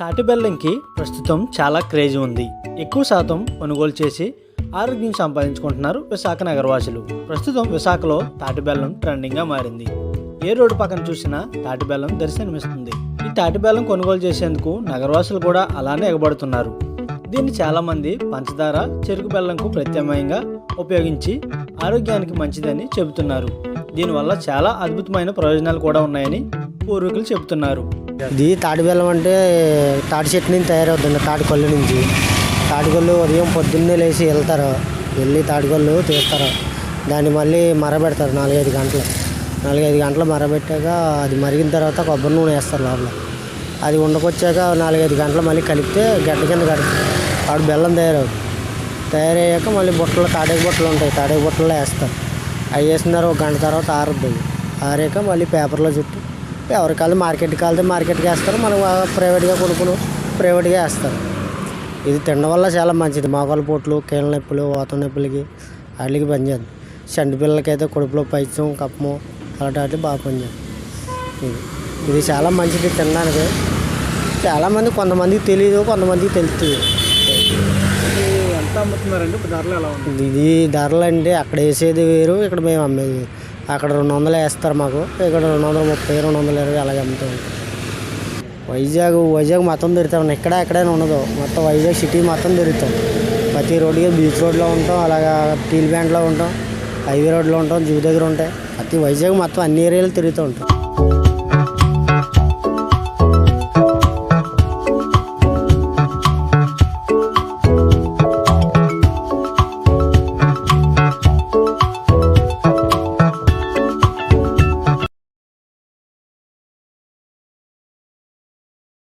తాటి బెల్లంకి ప్రస్తుతం చాలా క్రేజ్ ఉంది. ఎక్కువ శాతం కొనుగోలు చేసి ఆరోగ్యం సంపాదించుకుంటున్నారు విశాఖ నగరవాసులు. ప్రస్తుతం విశాఖలో తాటి బెల్లం ట్రెండింగ్గా మారింది. ఏ రోడ్డు పక్కన చూసినా తాటి బెల్లం దర్శనమిస్తుంది. ఈ తాటి బెల్లం కొనుగోలు చేసేందుకు నగరవాసులు కూడా అలానే ఎగబడుతున్నారు. దీన్ని చాలామంది పంచదార చెరుకు బెల్లంకు ప్రత్యామ్నాయంగా ఉపయోగించి ఆరోగ్యానికి మంచిదని చెబుతున్నారు. దీనివల్ల చాలా అద్భుతమైన ప్రయోజనాలు కూడా ఉన్నాయని పూర్వీకులు చెబుతున్నారు. ఇది తాటి బెల్లం అంటే తాటి చెట్టు నుంచి తయారవుతుంది తాటి నుంచి. తాటి ఉదయం పొద్దున్నే లేచి వెళ్తారు. వెళ్ళి తాటి తీస్తారు. దాన్ని మళ్ళీ మరబెడతారు నాలుగైదు గంటలు. నాలుగైదు గంటలు మరబెట్టాక అది మరిగిన తర్వాత కొబ్బరి నూనె వేస్తారు లోపల. అది ఉండకొచ్చాక నాలుగైదు గంటలు మళ్ళీ కలిపితే గడ్డ కింద కడుతుంది ఆడు బెల్లం తయారవుతుంది. తయారయ్యాక మళ్ళీ బుట్టలు తాటేక బుట్టలు ఉంటాయి. తాటేక బుట్టలు వేస్తారు. అవి వేసిన తర్వాత ఒక గంట తర్వాత ఆరుద్ది. ఆరాక మళ్ళీ పేపర్లో చుట్టి. ఎవరికాళ్ళు మార్కెట్కి వెళ్తే మార్కెట్కి వేస్తారు మనం ప్రైవేట్గా కొనుక్కుని ప్రైవేట్గా వేస్తారు. ఇది తినడం వల్ల చాలా మంచిది. మోకాల పోట్లు కీళ్ళ నొప్పులు వాత నొప్పులకి వాటికి పనిచేస్తుంది చంటి పిల్లలకైతే కడుపులో పైచం కప్పము అలాంటి వాటికి బాగా పనిచేస్తుంది ఇది ఇది చాలా మంచిది తినడానికి. చాలామంది కొంతమందికి తెలియదు కొంతమందికి తెలుస్తుంది. ఎంత అమ్ముతున్నారండి? ధరలు ఎలా ఉంది ఇది ధరలు అంటే అక్కడ వేసేది వేరు ఇక్కడ మేము అమ్మేది వేరు. అక్కడ రెండు వందలు వేస్తారు మాకు. ఇక్కడ రెండు వందల ముప్పై రెండు వందల ఇరవై అలాగే అమ్ముతూ ఉంటాం. వైజాగ్ వైజాగ్ మొత్తం తిరుగుతాం ఇక్కడ ఎక్కడైనా ఉండదు. మొత్తం వైజాగ్ సిటీ మొత్తం తిరుగుతాం ప్రతి రోడ్డుకి బీచ్ రోడ్లో ఉంటాం అలాగా స్టీల్ బ్యాండ్లో ఉంటాం హైవే రోడ్లో ఉంటాం జూ దగ్గర ఉంటాయి. ప్రతి వైజాగ్ మొత్తం అన్ని ఏరియాలు తిరుగుతూ ఉంటాం.